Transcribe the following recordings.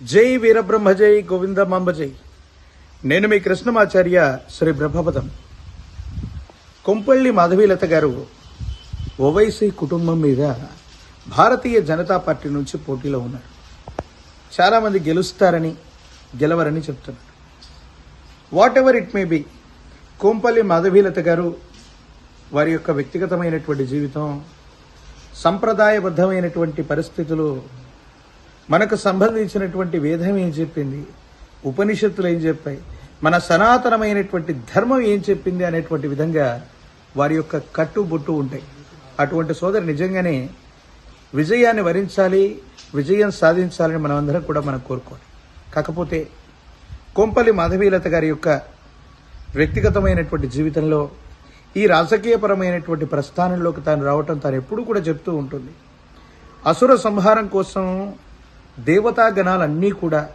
జై వీరబ్రహ్మ జై గోవిందమాంబ జై. నేను మీ కృష్ణమాచార్య శ్రీ బ్రహ్మపదం కొంపల్లి మాధవీలత గారు ఓవైసీ కుటుంబం మీద భారతీయ జనతా పార్టీ నుంచి పోటీలో ఉన్నారు. చాలామంది గెలుస్తారని గెలవరని చెప్తున్నారు. Whatever it may be Kompalli Madhavilatha garu వారి యొక్క వ్యక్తిగతమైనటువంటి జీవితం సంప్రదాయబద్ధమైనటువంటి పరిస్థితులు మనకు సంబంధించినటువంటి వేదం ఏం చెప్పింది? ఉపనిషత్తులు ఏం చెప్పాయి? మన సనాతనమైనటువంటి ధర్మం ఏం చెప్పింది అనేటువంటి విధంగా వారి యొక్క కట్టుబొట్టు ఉంటాయి. అటువంటి సోదరు నిజంగానే విజయాన్ని వరించాలి విజయం సాధించాలని మనమందరం కూడా మనం కోరుకోవాలి. కాకపోతే కొంపల్లి మాధవీలత గారి యొక్క వ్యక్తిగతమైనటువంటి జీవితంలో ఈ రాజకీయపరమైనటువంటి ప్రస్థానంలోకి తాను రావటం తాను ఎప్పుడు కూడా చెప్తూ ఉంటుంది. అసుర సంహారం కోసం దేవతా గణాలన్నీ కూడా.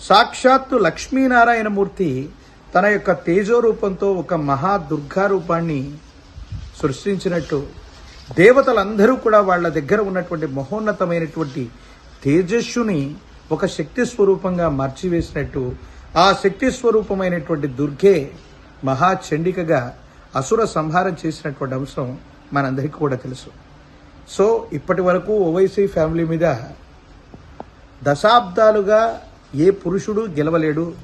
సాక్షాత్తు లక్ష్మీనారాయణమూర్తి తన యొక్క తేజోరూపంతో ఒక మహా దుర్గా రూపాన్ని సృష్టించినట్టు. దేవతలందరూ కూడా వాళ్ళ దగ్గర ఉన్నటువంటి మహోన్నతమైనటువంటి తేజస్సుని ఒక శక్తి స్వరూపంగా మార్చివేసినట్టు. ఆ శక్తి స్వరూపమైనటువంటి దుర్గే మహాచండికగా అసుర సంహారం చేసినటువంటి అంశం మనందరికీ కూడా తెలుసు. సో ఇప్పటి వరకు ఓవైసీ ఫ్యామిలీ మీద దశాబ్దాలుగా ఏ పురుషుడు గెలవలేడు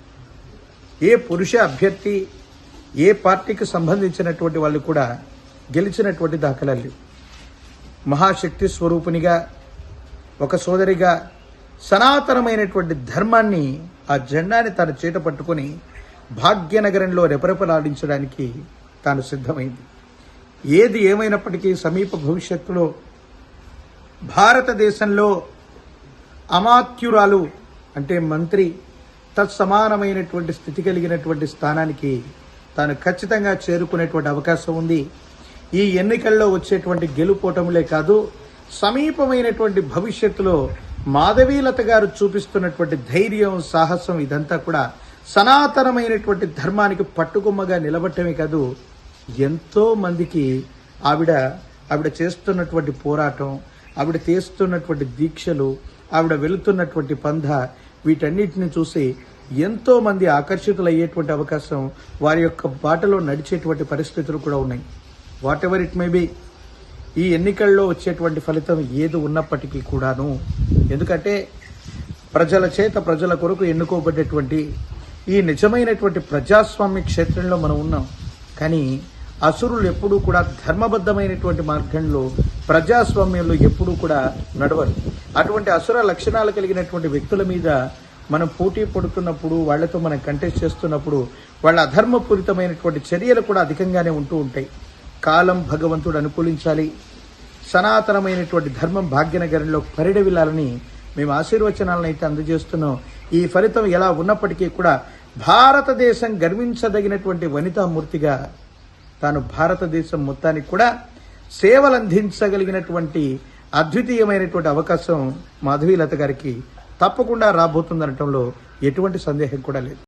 ఏ పురుష అభ్యర్థి ఏ పార్టీకి సంబంధించినటువంటి వాళ్ళు కూడా గెలిచినటువంటి దాఖలాలు మహాశక్తి స్వరూపునిగా ఒక సోదరిగా సనాతనమైనటువంటి ధర్మాన్ని ఆ జెండాని తన చేట పట్టుకొని భాగ్యనగరంలో రెపరెపలాడించడానికి తాను సిద్ధమైంది. ఏది ఏమైనప్పటికీ సమీప భవిష్యత్తులో భారతదేశంలో అమాత్యురాలు అంటే మంత్రి తత్సమానమైనటువంటి స్థితి కలిగినటువంటి స్థానానికి తాను ఖచ్చితంగా చేరుకునేటువంటి అవకాశం ఉంది. ఈ ఎన్నికల్లో వచ్చేటువంటి గెలుపోటములే కాదు సమీపమైనటువంటి భవిష్యత్తులో మాధవీలత గారు చూపిస్తున్నటువంటి ధైర్యం సాహసం ఇదంతా కూడా సనాతనమైనటువంటి ధర్మానికి పట్టుకొమ్మగా నిలబట్టమే కాదు ఎంతో మందికి ఆవిడ ఆవిడ చేస్తున్నటువంటి పోరాటం ఆవిడ తీస్తున్నటువంటి దీక్షలు ఆవిడ వెళుతున్నటువంటి పంధ వీటన్నిటిని చూసి ఎంతో మంది ఆకర్షితులయ్యేటువంటి అవకాశం వారి యొక్క బాటలో నడిచేటువంటి పరిస్థితులు కూడా ఉన్నాయి. Whatever it may be ఈ ఎన్నికల్లో వచ్చేటువంటి ఫలితం ఏది ఉన్నప్పటికీ కూడాను ఎందుకంటే ప్రజల చేత ప్రజల కొరకు ఎన్నుకోబడ్డటువంటి ఈ నిజమైనటువంటి ప్రజాస్వామ్య క్షేత్రంలో మనం ఉన్నాం. కానీ అసురులు ఎప్పుడూ కూడా ధర్మబద్ధమైనటువంటి మార్గంలో ప్రజాస్వామ్యంలో ఎప్పుడూ కూడా నడవరు అటువంటి అసుర లక్షణాలు కలిగినటువంటి వ్యక్తుల మీద మనం పోటీ పడుతున్నప్పుడు వాళ్ళతో మనం కంటెస్ట్ చేస్తున్నప్పుడు వాళ్ళ అధర్మపూరితమైనటువంటి చర్యలు కూడా అధికంగానే ఉంటూ ఉంటాయి. కాలం భగవంతుడు అనుకూలించాలి. సనాతనమైనటువంటి ధర్మం భాగ్యనగరంలో పరిడవిల్లాలని మేము ఆశీర్వచనాలను అయితే అందజేస్తున్నాం. ఈ ఫలితం ఎలా ఉన్నప్పటికీ కూడా భారతదేశం గర్వించదగినటువంటి వనితామూర్తిగా తాను భారతదేశం మొత్తానికి కూడా సేవలు అందించగలిగినటువంటి అద్వితీయమైనటువంటి అవకాశం మాధవీలత గారికి తప్పకుండా రాబోతుందనటంలో ఎటువంటి సందేహం కూడా లేదు.